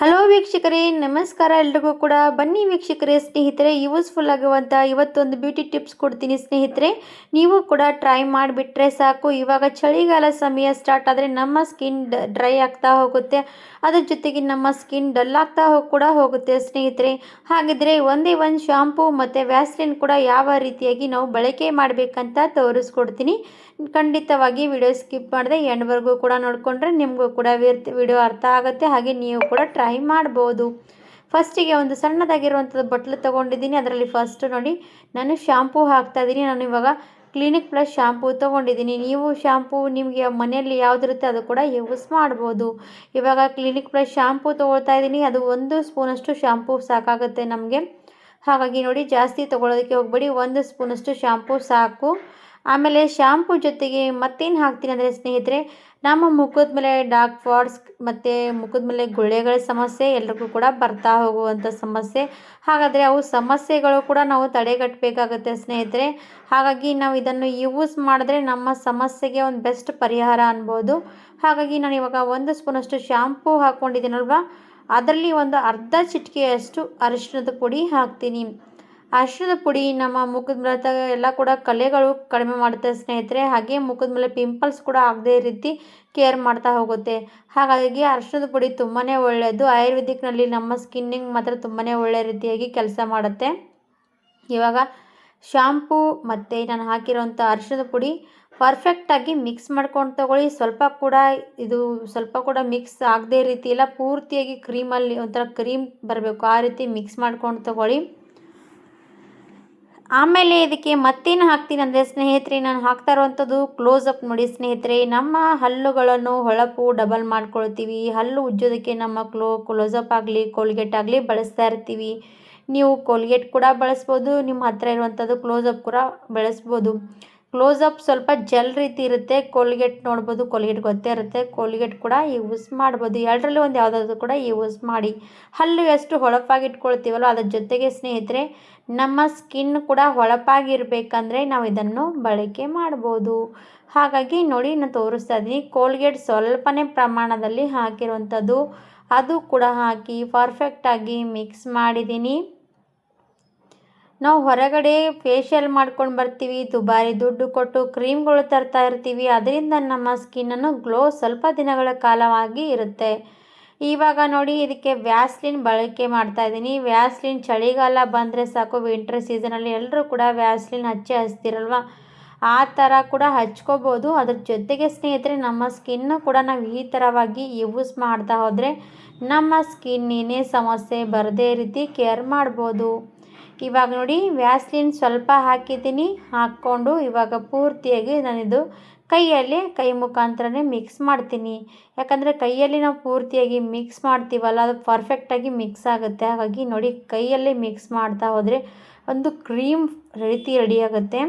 Hello ವೀಕ್ಷಕರೇ, ನಮಸ್ಕಾರ ಎಲ್ರಿಗೂ ಕೂಡ. ಬನ್ನಿ ವೀಕ್ಷಕರೇ, ಸ್ನೇಹಿತರೆ ಯೂಸ್ಫುಲ್ ಆಗುವಂಥ ಇವತ್ತೊಂದು ಬ್ಯೂಟಿ ಟಿಪ್ಸ್ ಕೊಡ್ತೀನಿ ಸ್ನೇಹಿತರೆ. ನೀವು ಕೂಡ ಟ್ರೈ ಮಾಡಿಬಿಟ್ರೆ ಸಾಕು. ಇವಾಗ ಚಳಿಗಾಲ ಸಮಯ ಸ್ಟಾರ್ಟ್ ಆದರೆ ನಮ್ಮ ಸ್ಕಿನ್ ಡ್ರೈ ಆಗ್ತಾ ಹೋಗುತ್ತೆ. ಅದ್ರ ಜೊತೆಗೆ ನಮ್ಮ ಸ್ಕಿನ್ ಡಲ್ ಆಗ್ತಾ ಹೋಗಿ ಕೂಡ ಹೋಗುತ್ತೆ ಸ್ನೇಹಿತರೆ. ಹಾಗಿದ್ರೆ ಒಂದೇ ಒಂದು ಶಾಂಪೂ ಮತ್ತು ವ್ಯಾಸ್ಲಿನ್ ಕೂಡ ಯಾವ ರೀತಿಯಾಗಿ ನಾವು ಬಳಕೆ ಮಾಡಬೇಕಂತ ತೋರಿಸ್ಕೊಡ್ತೀನಿ. ಖಂಡಿತವಾಗಿ ವಿಡಿಯೋ ಸ್ಕಿಪ್ ಮಾಡಿದೆ ಎಂಡ್ವರೆಗೂ ಕೂಡ ನೋಡಿಕೊಂಡ್ರೆ ನಿಮಗೂ ಕೂಡ ವಿಡಿಯೋ ಅರ್ಥ ಆಗುತ್ತೆ. ಹಾಗೆ ನೀವು ಕೂಡ ಟ್ರೈ ಮಾಡ್ಬೋದು. ಫಸ್ಟಿಗೆ ಒಂದು ಸಣ್ಣದಾಗಿರುವಂಥದ್ದು ಬಟ್ಲು ತೊಗೊಂಡಿದ್ದೀನಿ. ಅದರಲ್ಲಿ ಫಸ್ಟ್ ನೋಡಿ, ನಾನು ಶ್ಯಾಂಪೂ ಹಾಕ್ತಾ ಇದ್ದೀನಿ. ನಾನು ಇವಾಗ ಕ್ಲಿನಿಕ್ ಪ್ಲಸ್ ಶ್ಯಾಂಪೂ ತೊಗೊಂಡಿದ್ದೀನಿ. ನೀವು ಶ್ಯಾಂಪೂ ನಿಮಗೆ ಮನೆಯಲ್ಲಿ ಯಾವುದಿರುತ್ತೆ ಅದು ಕೂಡ ಯೂಸ್ ಮಾಡ್ಬೋದು. ಇವಾಗ ಕ್ಲಿನಿಕ್ ಪ್ಲಸ್ ಶ್ಯಾಂಪೂ ತೊಗೊಳ್ತಾ ಇದ್ದೀನಿ. ಅದು ಒಂದು ಸ್ಪೂನಷ್ಟು ಶ್ಯಾಂಪೂ ಸಾಕಾಗುತ್ತೆ ನಮಗೆ. ಹಾಗಾಗಿ ನೋಡಿ, ಜಾಸ್ತಿ ತೊಗೊಳೋದಕ್ಕೆ ಹೋಗ್ಬೇಡಿ. ಒಂದು ಸ್ಪೂನಷ್ಟು ಶ್ಯಾಂಪೂ ಸಾಕು. ಆಮೇಲೆ ಶ್ಯಾಂಪೂ ಜೊತೆಗೆ ಮತ್ತೇನು ಹಾಕ್ತೀನಿ ಅಂದರೆ ಸ್ನೇಹಿತರೆ ನಮ್ಮ ಮುಖದ ಮೇಲೆ ಡಾರ್ಕ್ ಫಾಟ್ಸ್ ಮತ್ತು ಮುಖದ ಮೇಲೆ ಗುಳ್ಳೆಗಳ ಸಮಸ್ಯೆ ಎಲ್ರಿಗೂ ಕೂಡ ಬರ್ತಾ ಹೋಗುವಂಥ ಸಮಸ್ಯೆ. ಹಾಗಾದರೆ ಅವು ಸಮಸ್ಯೆಗಳು ಕೂಡ ನಾವು ತಡೆಗಟ್ಟಬೇಕಾಗುತ್ತೆ ಸ್ನೇಹಿತರೆ. ಹಾಗಾಗಿ ನಾವು ಇದನ್ನು ಯೂಸ್ ಮಾಡಿದ್ರೆ ನಮ್ಮ ಸಮಸ್ಯೆಗೆ ಒಂದು ಬೆಸ್ಟ್ ಪರಿಹಾರ ಅನ್ಬೋದು. ಹಾಗಾಗಿ ನಾನು ಇವಾಗ ಒಂದು ಸ್ಪೂನಷ್ಟು ಶಾಂಪೂ ಹಾಕ್ಕೊಂಡಿದ್ದೀನಲ್ವ ಅದರಲ್ಲಿ ಒಂದು ಅರ್ಧ ಚಿಟಿಕೆಯಷ್ಟು ಅರಿಶಿಣದ ಪುಡಿ ಹಾಕ್ತೀನಿ. ಅರಿಶಿಣದ ಪುಡಿ, ನಮ್ಮ ಮುಖದ ಮೇಲೆ ಎಲ್ಲ ಕೂಡ ಕಲೆಗಳು ಕಡಿಮೆ ಮಾಡುತ್ತೆ ಸ್ನೇಹಿತರೆ. ಹಾಗೆ ಮುಖದ ಮೇಲೆ ಪಿಂಪಲ್ಸ್ ಕೂಡ ಆಗದೇ ರೀತಿ ಕೇರ್ ಮಾಡ್ತಾ ಹೋಗುತ್ತೆ. ಹಾಗಾಗಿ ಅರಿಶಿಣದ ಪುಡಿ ತುಂಬಾ ಒಳ್ಳೆಯದು. ಆಯುರ್ವೇದಿಕ್ನಲ್ಲಿ ನಮ್ಮ ಸ್ಕಿನ್ನಿಗೆ ಮಾತ್ರ ತುಂಬಾ ಒಳ್ಳೆಯ ರೀತಿಯಾಗಿ ಕೆಲಸ ಮಾಡುತ್ತೆ. ಇವಾಗ ಶಾಂಪೂ ಮತ್ತು ನಾನು ಹಾಕಿರೋಂಥ ಅರಿಶಿಣದ ಪುಡಿ ಪರ್ಫೆಕ್ಟಾಗಿ ಮಿಕ್ಸ್ ಮಾಡ್ಕೊಂಡು ತೊಗೊಳ್ಳಿ. ಸ್ವಲ್ಪ ಕೂಡ ಇದು ಸ್ವಲ್ಪ ಕೂಡ ಮಿಕ್ಸ್ ಆಗದೇ ರೀತಿ ಇಲ್ಲ. ಪೂರ್ತಿಯಾಗಿ ಕ್ರೀಮಲ್ಲಿ ಒಂಥರ ಕ್ರೀಮ್ ಬರಬೇಕು. ಆ ರೀತಿ ಮಿಕ್ಸ್ ಮಾಡ್ಕೊಂಡು ತೊಗೊಳ್ಳಿ. ಆಮೇಲೆ ಇದಕ್ಕೆ ಮತ್ತೇನು ಹಾಕ್ತೀನಿ ಅಂದರೆ ಸ್ನೇಹಿತರೆ, ನಾನು ಹಾಕ್ತಾ ಇರುವಂಥದ್ದು ಕ್ಲೋಸ್ ಅಪ್ ನೋಡಿ ಸ್ನೇಹಿತರೆ, ನಮ್ಮ ಹಲ್ಲುಗಳನ್ನು ಹೊಳಪು ಡಬಲ್ ಮಾಡ್ಕೊಳ್ತೀವಿ. ಹಲ್ಲು ಉಜ್ಜೋದಕ್ಕೆ ನಮ್ಮ ಕ್ಲೋ ಕ್ಲೋಸಪ್ ಆಗಲಿ ಕೋಲ್ಗೇಟ್ ಆಗಲಿ ಬಳಸ್ತಾ ಇರ್ತೀವಿ. ನೀವು ಕೋಲ್ಗೇಟ್ ಕೂಡ ಬಳಸ್ಬೋದು, ನಿಮ್ಮ ಹತ್ರ ಇರುವಂಥದ್ದು ಕ್ಲೋಸಪ್ ಕೂಡ ಬಳಸ್ಬೋದು. ಕ್ಲೋಸಪ್ ಸ್ವಲ್ಪ ಜೆಲ್ ರೀತಿ ಇರುತ್ತೆ ಕೋಲ್ಗೇಟ್ ನೋಡ್ಬೋದು ಕೋಲ್ಗೇಟ್ ಗೊತ್ತೇ ಇರುತ್ತೆ. ಕೋಲ್ಗೇಟ್ ಕೂಡ ಯೂಸ್ ಮಾಡ್ಬೋದು. ಎರಡರಲ್ಲಿ ಒಂದು ಯಾವುದಾದ್ರು ಕೂಡ ಯೂಸ್ ಮಾಡಿ. ಹಲ್ಲು ಎಷ್ಟು ಹೊಳಪಾಗಿ ಇಟ್ಕೊಳ್ತೀವಲ್ಲ ಅದ್ರ ಜೊತೆಗೆ ಸ್ನೇಹಿತರೆ ನಮ್ಮ ಸ್ಕಿನ್ ಕೂಡ ಹೊಳಪಾಗಿರಬೇಕಂದ್ರೆ ನಾವು ಇದನ್ನು ಬಳಕೆ ಮಾಡ್ಬೋದು. ಹಾಗಾಗಿ ನೋಡಿ ನಾನು ತೋರಿಸ್ತಾ ಇದ್ದೀನಿ ಕೋಲ್ಗೇಟ್ ಸ್ವಲ್ಪನೇ ಪ್ರಮಾಣದಲ್ಲಿ ಹಾಕಿರುವಂಥದ್ದು. ಅದು ಕೂಡ ಹಾಕಿ ಪರ್ಫೆಕ್ಟಾಗಿ ಮಿಕ್ಸ್ ಮಾಡಿದ್ದೀನಿ. ನಾವು ಹೊರಗಡೆ ಫೇಶಿಯಲ್ ಮಾಡ್ಕೊಂಡು ಬರ್ತೀವಿ, ದುಬಾರಿ ದುಡ್ಡು ಕೊಟ್ಟು ಕ್ರೀಮ್ಗಳು ತರ್ತಾ ಇರ್ತೀವಿ. ಅದರಿಂದ ನಮ್ಮ ಸ್ಕಿನ್ನನ್ನು ಗ್ಲೋ ಸ್ವಲ್ಪ ದಿನಗಳ ಕಾಲವಾಗಿ ಇರುತ್ತೆ. ಇವಾಗ ನೋಡಿ ಇದಕ್ಕೆ ವ್ಯಾಸ್ಲಿನ್ ಬಳಕೆ ಮಾಡ್ತಾ ಇದ್ದೀನಿ. ವ್ಯಾಸ್ಲಿನ್ ಚಳಿಗಾಲ ಬಂದರೆ ಸಾಕು ವಿಂಟರ್ ಸೀಸನಲ್ಲಿ ಎಲ್ಲರೂ ಕೂಡ ವ್ಯಾಸ್ಲಿನ್ ಹಚ್ಚಿ ಹಚ್ತಿರಲ್ವ? ಆ ಥರ ಕೂಡ ಹಚ್ಕೋಬೋದು. ಅದ್ರ ಜೊತೆಗೆ ಸ್ನೇಹಿತರೆ, ನಮ್ಮ ಸ್ಕಿನ್ನು ಕೂಡ ನಾವು ಈ ಥರವಾಗಿ ಯೂಸ್ ಮಾಡ್ತಾ ಹೋದರೆ ನಮ್ಮ ಸ್ಕಿನ್ನೇನೇ ಸಮಸ್ಯೆ ಬರದೇ ರೀತಿ ಕೇರ್ ಮಾಡ್ಬೋದು. ಇವಾಗ ನೋಡಿ ವ್ಯಾಸ್ಲಿನ್ ಸ್ವಲ್ಪ ಹಾಕಿದ್ದೀನಿ, ಹಾಕ್ಕೊಂಡು ಇವಾಗ ಪೂರ್ತಿಯಾಗಿ ನಾನಿದು ಕೈಯಲ್ಲಿ ಕೈ ಮುಖಾಂತರನೇ ಮಿಕ್ಸ್ ಮಾಡ್ತೀನಿ. ಯಾಕಂದರೆ ಕೈಯಲ್ಲಿ ನಾವು ಪೂರ್ತಿಯಾಗಿ ಮಿಕ್ಸ್ ಮಾಡ್ತೀವಲ್ಲ, ಅದು ಪರ್ಫೆಕ್ಟಾಗಿ ಮಿಕ್ಸ್ ಆಗುತ್ತೆ. ಹಾಗಾಗಿ ನೋಡಿ ಕೈಯಲ್ಲಿ ಮಿಕ್ಸ್ ಮಾಡ್ತಾ ಹೋದರೆ ಒಂದು ಕ್ರೀಮ್ ರೀತಿ ರೆಡಿ ಆಗುತ್ತೆ.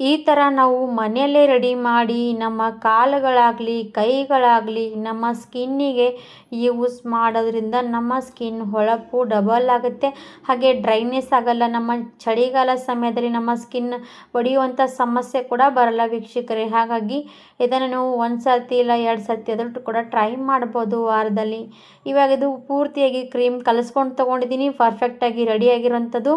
ಈ ಥರ ನಾವು ಮನೆಯಲ್ಲೇ ರೆಡಿ ಮಾಡಿ ನಮ್ಮ ಕಾಲುಗಳಾಗಲಿ, ಕೈಗಳಾಗಲಿ, ನಮ್ಮ ಸ್ಕಿನ್ನಿಗೆ ಯೂಸ್ ಮಾಡೋದ್ರಿಂದ ನಮ್ಮ ಸ್ಕಿನ್ ಹೊಳಪು ಡಬಲ್ ಆಗುತ್ತೆ. ಹಾಗೆ ಡ್ರೈನೆಸ್ ಆಗಲ್ಲ, ನಮ್ಮ ಚಳಿಗಾಲ ಸಮಯದಲ್ಲಿ ನಮ್ಮ ಸ್ಕಿನ್ ಒಡೆಯುವಂಥ ಸಮಸ್ಯೆ ಕೂಡ ಬರಲ್ಲ ವೀಕ್ಷಕರೇ. ಹಾಗಾಗಿ ಇದನ್ನು ನೀವು ಒಂದು ಸರ್ತಿ ಇಲ್ಲ ಎರಡು ಸರ್ತಿ ಅದರಲ್ಲೂ ಕೂಡ ಟ್ರೈ ಮಾಡ್ಬೋದು ವಾರದಲ್ಲಿ. ಇವಾಗ ಇದು ಪೂರ್ತಿಯಾಗಿ ಕ್ರೀಮ್ ಕಲಿಸ್ಕೊಂಡು ತೊಗೊಂಡಿದ್ದೀನಿ ಪರ್ಫೆಕ್ಟಾಗಿ ರೆಡಿಯಾಗಿರೋಂಥದ್ದು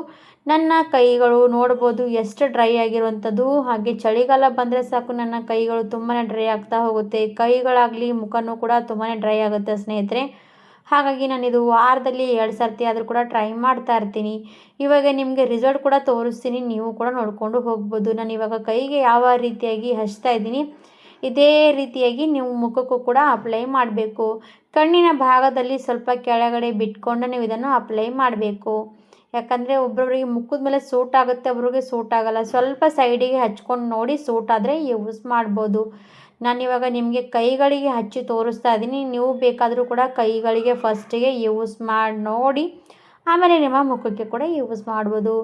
ನನ್ನ ಕೈಗಳು ನೋಡ್ಬೋದು ಎಷ್ಟು ಡ್ರೈ ಆಗಿರುವಂಥದ್ದು. ಹಾಗೆ ಚಳಿಗಾಲ ಬಂದರೆ ಸಾಕು, ನನ್ನ ಕೈಗಳು ತುಂಬಾ ಡ್ರೈ ಆಗ್ತಾ ಹೋಗುತ್ತೆ. ಕೈಗಳಾಗಲಿ, ಮುಖನೂ ಕೂಡ ತುಂಬಾ ಡ್ರೈ ಆಗುತ್ತೆ ಸ್ನೇಹಿತರೆ. ಹಾಗಾಗಿ ನಾನು ಇದು ವಾರದಲ್ಲಿ ಎರಡು ಸರ್ತಿ ಆದರೂ ಕೂಡ ಟ್ರೈ ಮಾಡ್ತಾ ಇರ್ತೀನಿ. ಇವಾಗ ನಿಮಗೆ ರಿಸಲ್ಟ್ ಕೂಡ ತೋರಿಸ್ತೀನಿ, ನೀವು ಕೂಡ ನೋಡಿಕೊಂಡು ಹೋಗ್ಬೋದು. ನಾನು ಇವಾಗ ಕೈಗೆ ಯಾವ ರೀತಿಯಾಗಿ ಹಚ್ತಾ ಇದ್ದೀನಿ, ಇದೇ ರೀತಿಯಾಗಿ ನೀವು ಮುಖಕ್ಕೂ ಕೂಡ ಅಪ್ಲೈ ಮಾಡಬೇಕು. ಕಣ್ಣಿನ ಭಾಗದಲ್ಲಿ ಸ್ವಲ್ಪ ಕೆಳಗಡೆ ಬಿಟ್ಕೊಂಡು ನೀವು ಇದನ್ನು ಅಪ್ಲೈ ಮಾಡಬೇಕು. ಯಾಕಂದರೆ ಒಬ್ಬೊಬ್ಬರಿಗೆ ಮುಖದ ಮೇಲೆ ಸೂಟ್ ಆಗುತ್ತೆ, ಒಬ್ರಿಗೆ ಸೂಟ್ ಆಗಲ್ಲ. ಸ್ವಲ್ಪ ಸೈಡಿಗೆ ಹಚ್ಕೊಂಡು ನೋಡಿ ಸೂಟ್ ಆದರೆ ಯೂಸ್ ಮಾಡ್ಬೋದು. ನಾನಿವಾಗ ನಿಮಗೆ ಕೈಗಳಿಗೆ ಹಚ್ಚಿ ತೋರಿಸ್ತಾ ಇದ್ದೀನಿ. ನೀವು ಬೇಕಾದರೂ ಕೂಡ ಕೈಗಳಿಗೆ ಫಸ್ಟಿಗೆ ಯೂಸ್ ಮಾಡಿ ನೋಡಿ, ಆಮೇಲೆ ನಿಮ್ಮ ಮುಖಕ್ಕೆ ಕೂಡ ಯೂಸ್ ಮಾಡ್ಬೋದು.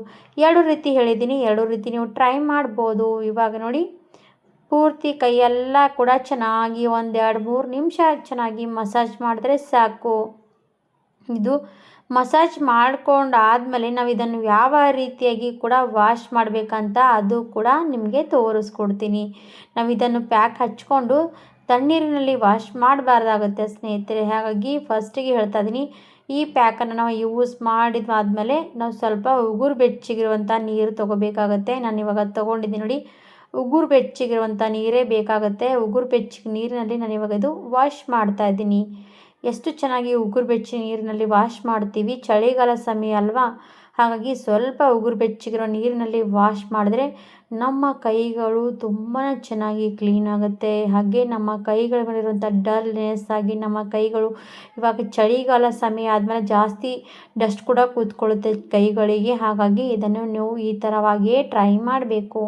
ಎರಡು ರೀತಿ ಹೇಳಿದ್ದೀನಿ. ಎರಡು ರೀತಿ ನೀವು ಟ್ರೈ ಮಾಡ್ಬೋದು. ಇವಾಗ ನೋಡಿ, ಪೂರ್ತಿ ಕೈಯೆಲ್ಲ ಕೂಡ ಚೆನ್ನಾಗಿ ಒಂದು ಎರಡು ಮೂರು ನಿಮಿಷ ಚೆನ್ನಾಗಿ ಮಸಾಜ್ ಮಾಡಿದ್ರೆ ಸಾಕು. ಇದು ಮಸಾಜ್ ಮಾಡ್ಕೊಂಡು ಆದಮೇಲೆ ನಾವು ಇದನ್ನು ಯಾವ ರೀತಿಯಾಗಿ ಕೂಡ ವಾಶ್ ಮಾಡಬೇಕಂತ ಅದು ಕೂಡ ನಿಮಗೆ ತೋರಿಸ್ಕೊಡ್ತೀನಿ. ನಾವು ಇದನ್ನು ಪ್ಯಾಕ್ ಹಚ್ಕೊಂಡು ತಣ್ಣೀರಿನಲ್ಲಿ ವಾಶ್ ಮಾಡಬಾರ್ದಾಗುತ್ತೆ ಸ್ನೇಹಿತರೆ. ಹಾಗಾಗಿ ಫಸ್ಟಿಗೆ ಹೇಳ್ತಾ ಇದ್ದೀನಿ ಈ ಪ್ಯಾಕನ್ನು ನಾವು ಯೂಸ್ ಮಾಡಿದ್ವಾದಮೇಲೆ ನಾವು ಸ್ವಲ್ಪ ಉಗುರು ಬೆಚ್ಚಗಿರುವಂಥ ನೀರು ತೊಗೋಬೇಕಾಗತ್ತೆ. ನಾನು ಇವಾಗ ತೊಗೊಂಡಿದ್ದೀನಿ ನೋಡಿ, ಉಗುರು ಬೆಚ್ಚಗಿರುವಂಥ ನೀರೇ ಬೇಕಾಗುತ್ತೆ. ಉಗುರು ಬೆಚ್ಚಿಗೆ ನೀರಿನಲ್ಲಿ ನಾನು ಇವಾಗ ಇದು ವಾಶ್ ಮಾಡ್ತಾ ಇದ್ದೀನಿ ಎಷ್ಟು ಚೆನ್ನಾಗಿ ಉಗುರು ಬೆಚ್ಚಿ ನೀರಿನಲ್ಲಿ ವಾಶ್ ಮಾಡ್ತೀವಿ. ಚಳಿಗಾಲ ಸಮಯ ಅಲ್ವಾ? ಹಾಗಾಗಿ ಸ್ವಲ್ಪ ಉಗುರು ಬೆಚ್ಚಗಿರೋ ನೀರಿನಲ್ಲಿ ವಾಶ್ ಮಾಡಿದ್ರೆ ನಮ್ಮ ಕೈಗಳು ತುಂಬಾ ಚೆನ್ನಾಗಿ ಕ್ಲೀನ್ ಆಗುತ್ತೆ. ಹಾಗೆ ನಮ್ಮ ಕೈಗಳ ಮೇಲಿರುವಂಥ ಡಲ್ನೆಸ್ ಆಗಿ ನಮ್ಮ ಕೈಗಳು ಇವಾಗ ಚಳಿಗಾಲ ಸಮಯ ಆದಮೇಲೆ ಜಾಸ್ತಿ ಡಸ್ಟ್ ಕೂಡ ಕೂತ್ಕೊಳ್ಳುತ್ತೆ ಕೈಗಳಿಗೆ. ಹಾಗಾಗಿ ಇದನ್ನು ನೀವು ಈ ಥರವಾಗಿಯೇ ಟ್ರೈ ಮಾಡಬೇಕು.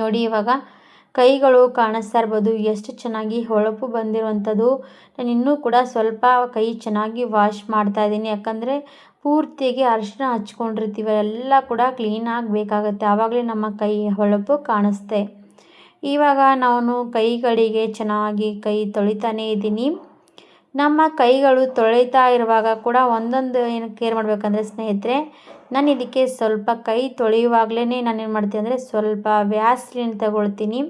ನೋಡಿ ಇವಾಗ ಕೈಗಳು ಕಾಣಿಸ್ತಾ ಇರ್ಬೋದು. ಎಷ್ಟು ಚೆನ್ನಾಗಿ ಹೊಳಪು ಬಂದಿರುವಂಥದ್ದು. ನಾನು ಇನ್ನೂ ಕೂಡ ಸ್ವಲ್ಪ ಕೈ ಚೆನ್ನಾಗಿ ವಾಶ್ ಮಾಡ್ತಾ ಇದ್ದೀನಿ. ಯಾಕಂದರೆ ಪೂರ್ತಿಯಾಗಿ ಅರಿಶಿನ ಹಚ್ಕೊಂಡಿರ್ತೀವಿ. ಎಲ್ಲ ಕೂಡ ಕ್ಲೀನ್ ಆಗಬೇಕಾಗತ್ತೆ ಆವಾಗಲೇ ನಮ್ಮ ಕೈ ಹೊಳಪು ಕಾಣಿಸ್ತೆ. ಇವಾಗ ನಾನು ಕೈಗಳಿಗೆ ಚೆನ್ನಾಗಿ ಕೈ ತೊಳಿತಾನೇ ಇದ್ದೀನಿ. ನಮ್ಮ ಕೈಗಳು ತೊಳಿತಾ ಇರುವಾಗ ಕೂಡ ಒಂದೊಂದು ಏನು ಕೇರ್ ಮಾಡಬೇಕಂದ್ರೆ ಸ್ನೇಹಿತರೆ, ನಾನು ಇದಕ್ಕೆ ಸ್ವಲ್ಪ ಕೈ ತೊಳೆಯುವಾಗಲೇ ನಾನು ಏನು ಮಾಡ್ತೀನಿ ಅಂದರೆ ಸ್ವಲ್ಪ ವ್ಯಾಸ್ಲಿನ್ ತಗೊಳ್ತೀನಿ.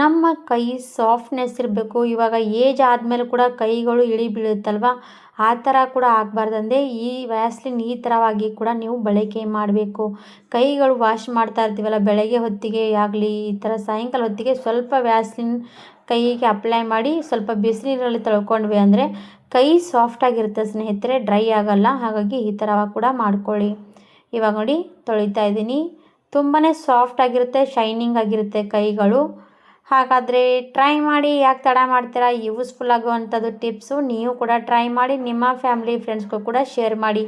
ನಮ್ಮ ಕೈ ಸಾಫ್ಟ್ನೆಸ್ ಇರಬೇಕು. ಇವಾಗ ಏಜ್ ಆದಮೇಲೆ ಕೂಡ ಕೈಗಳು ಇಳಿ ಬೀಳುತ್ತಲ್ವ? ಆ ಥರ ಕೂಡ ಆಗಬಾರ್ದಂದೆ ಈ ವ್ಯಾಸ್ಲಿನ್ ಈ ಥರವಾಗಿ ಕೂಡ ನೀವು ಬಳಕೆ ಮಾಡಬೇಕು. ಕೈಗಳು ವಾಶ್ ಮಾಡ್ತಾ ಇರ್ತೀವಲ್ಲ, ಬೆಳಗ್ಗೆ ಹೊತ್ತಿಗೆ ಆಗಲಿ, ಈ ಥರ ಸಾಯಂಕಾಲ ಹೊತ್ತಿಗೆ ಸ್ವಲ್ಪ ವ್ಯಾಸ್ಲಿನ್ ಕೈಗೆ ಅಪ್ಲೈ ಮಾಡಿ ಸ್ವಲ್ಪ ಬಿಸಿನೀರಲ್ಲಿ ತೊಳ್ಕೊಂಡ್ವಿ ಅಂದರೆ ಕೈ ಸಾಫ್ಟಾಗಿರುತ್ತೆ ಸ್ನೇಹಿತರೆ ಡ್ರೈ ಆಗಲ್ಲ. ಹಾಗಾಗಿ ಈ ಥರ ಕೂಡ ಮಾಡ್ಕೊಳ್ಳಿ. ಇವಾಗ ನೋಡಿ, ತೊಳಿತಾ ಇದ್ದೀನಿ. ತುಂಬಾ ಸಾಫ್ಟ್ ಆಗಿರುತ್ತೆ ಶೈನಿಂಗ್ ಆಗಿರುತ್ತೆ ಕೈಗಳು. ಹಾಗಾದರೆ ಟ್ರೈ ಮಾಡಿ ಯಾಕೆ ತಡ ಮಾಡ್ತೀರಾ? ಯೂಸ್ಫುಲ್ ಆಗುವಂಥದ್ದು ಟಿಪ್ಸು ನೀವು ಕೂಡ ಟ್ರೈ ಮಾಡಿ, ನಿಮ್ಮ ಫ್ಯಾಮಿಲಿ ಫ್ರೆಂಡ್ಸ್ಗೂ ಕೂಡ ಶೇರ್ ಮಾಡಿ.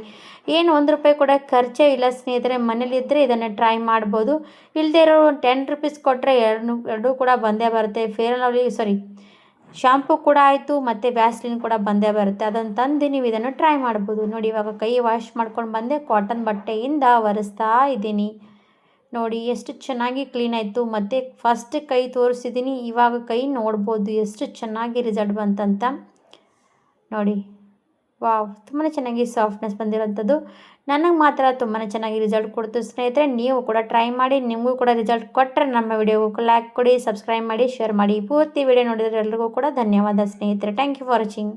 ಏನು ಒಂದು ರೂಪಾಯಿ ಕೂಡ ಖರ್ಚೇ ಇಲ್ಲ ಸ್ನೇಹಿತರೆ ಮನೇಲಿದ್ದರೆ ಇದನ್ನು ಟ್ರೈ ಮಾಡ್ಬೋದು. ಇಲ್ಲದೇ ಇರೋ ಟೆನ್ ರುಪೀಸ್ ಕೊಟ್ಟರೆ ಎರಡು, ಎರಡೂ ಕೂಡ ಬಂದೇ ಬರುತ್ತೆ. ಫೇರ್ ಲವ್ಲಿ ಸಾರಿ ಶಾಂಪು ಕೂಡ ಆಯಿತು, ಮತ್ತು ವ್ಯಾಸ್ಲಿನ್ ಕೂಡ ಬಂದೇ ಬರುತ್ತೆ. ಅದನ್ನು ತಂದು ನೀವು ಇದನ್ನು ಟ್ರೈ ಮಾಡ್ಬೋದು. ನೋಡಿ, ಇವಾಗ ಕೈ ವಾಶ್ ಮಾಡ್ಕೊಂಡು ಬಂದೆ ಕಾಟನ್ ಬಟ್ಟೆಯಿಂದ ಒರೆಸ್ತಾ ಇದ್ದೀನಿ. ನೋಡಿ, ಎಷ್ಟು ಚೆನ್ನಾಗಿ ಕ್ಲೀನ್ ಆಯಿತು. ಮತ್ತು ಫಸ್ಟ್ ಕೈ ತೋರಿಸಿದ್ದೀನಿ ಇವಾಗ ಕೈ ನೋಡ್ಬೋದು ಎಷ್ಟು ಚೆನ್ನಾಗಿ ರಿಸಲ್ಟ್ ಬಂತಂತ. ನೋಡಿ, ವಾವ್ ತುಂಬಾ ಚೆನ್ನಾಗಿ ಸಾಫ್ಟ್ನೆಸ್ ಬಂದಿರೋಂಥದ್ದು. ನನಗೆ ಮಾತ್ರ ತುಂಬಾ ಚೆನ್ನಾಗಿ ರಿಸಲ್ಟ್ ಕೊಡ್ತು. ಸ್ನೇಹಿತರೆ, ನೀವು ಕೂಡ ಟ್ರೈ ಮಾಡಿ, ನಿಮಗೂ ಕೂಡ ರಿಸಲ್ಟ್ ಕೊಟ್ಟರೆ ನಮ್ಮ ವಿಡಿಯೋಗೂ ಲೈಕ್ ಕೊಡಿ ಸಬ್ಸ್ಕ್ರೈಬ್ ಮಾಡಿ ಶೇರ್ ಮಾಡಿ. ಪೂರ್ತಿ ವಿಡಿಯೋ ನೋಡಿದ್ರೆ ಎಲ್ರಿಗೂ ಕೂಡ ಧನ್ಯವಾದ ಸ್ನೇಹಿತರೆ. Thank you for watching